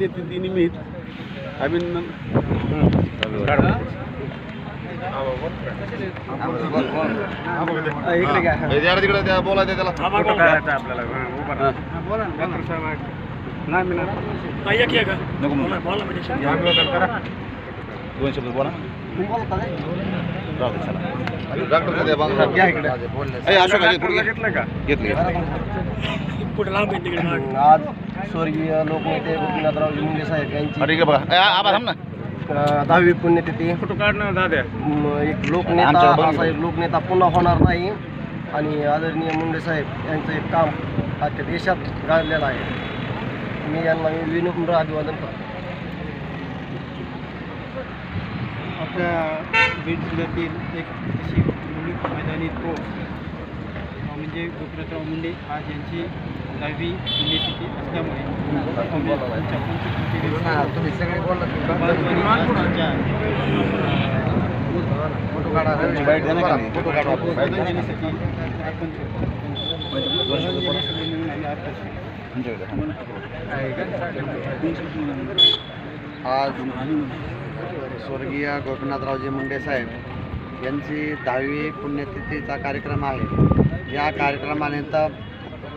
निमित्त. अभिनंदन. तिकडे त्या बोलायचं त्याला. हां. दोन शब्द बोला. आज स्वर्गीय लोकनेते गोपीनाथराव मुंडे साहेब यांची बघा दहावी पुण्यतिथी. फोटो काढणं दाद्या? म, एक लोकनेता एक लोकनेता पुन्हा होणार नाही. आणि आदरणीय मुंडे साहेब यांचं एक काम अख्ख्या देशात गाजलेलं आहे. मी यांना विनम्र अभिवादन करतो. आपल्या बीड जिल्ह्यातील एक अशी मुलीत मैदानी तो म्हणजे गोपीनाथराव मुंडे आज यांची दहावी पुण्यतिथी असल्यामुळे. आज स्वर्गीय गोपीनाथरावजी मुंडे साहेब यांची दहावी पुण्यतिथीचा कार्यक्रम आहे. या कार्यक्रमानिमित्त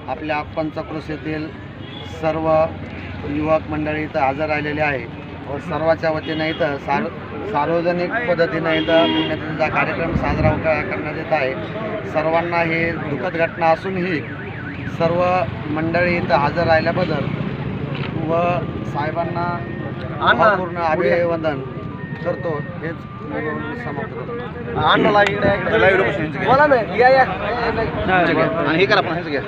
आपल्या पंचक्रोशीतील सर्व युवक मंडळी इथं हजर राहिलेले आहे. व सर्वाच्या वतीनं इथं सार्व सार्वजनिक पद्धतीनं इथं पुण्यतिथीचा कार्यक्रम साजरा करण्यात येत आहे. सर्वांना हे दुःखद घटना असूनही सर्व मंडळी इथं हजर राहिल्याबद्दल व साहेबांना पूर्ण अभिवादन करतो हेच समाप्त अण्णाला इकडे. बोला ना या या. आणि हे करा पण ह्याचं घ्या.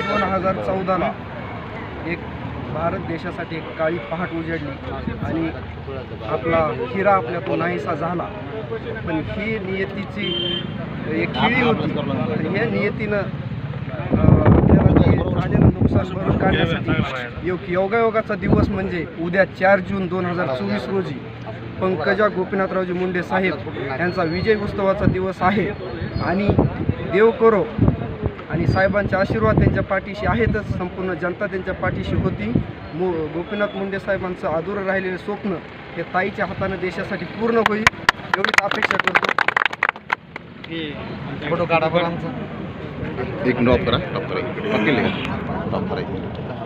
दोन हजार चौदाला एक भारत देशासाठी एक काळी पहाट उजडली. आणि आपला हिरा आपल्यातून नाहीसा झाला. पण ही नियतीची एक खिळी होती. या ह्या नियतीनं नुकसान काढण्यासाठी योग योगायोगाचा दिवस म्हणजे उद्या चार जून दोन हजार चोवीस रोजी पंकजा गोपीनाथरावजी मुंडे साहेब यांचा विजय उत्सवाचा दिवस आहे. आणि देव करो आणि साहेबांचे आशीर्वाद त्यांच्या पाठीशी आहेतच संपूर्ण जनता त्यांच्या पाठीशी होती. मु गोपीनाथ मुंडे साहेबांचं अधुरं राहिलेलं स्वप्न हे ताईच्या हातानं देशासाठी पूर्ण होईल एवढीच अपेक्षा करतो. फोटो काढा एक ड्रॉप करा ड्रॉप करा.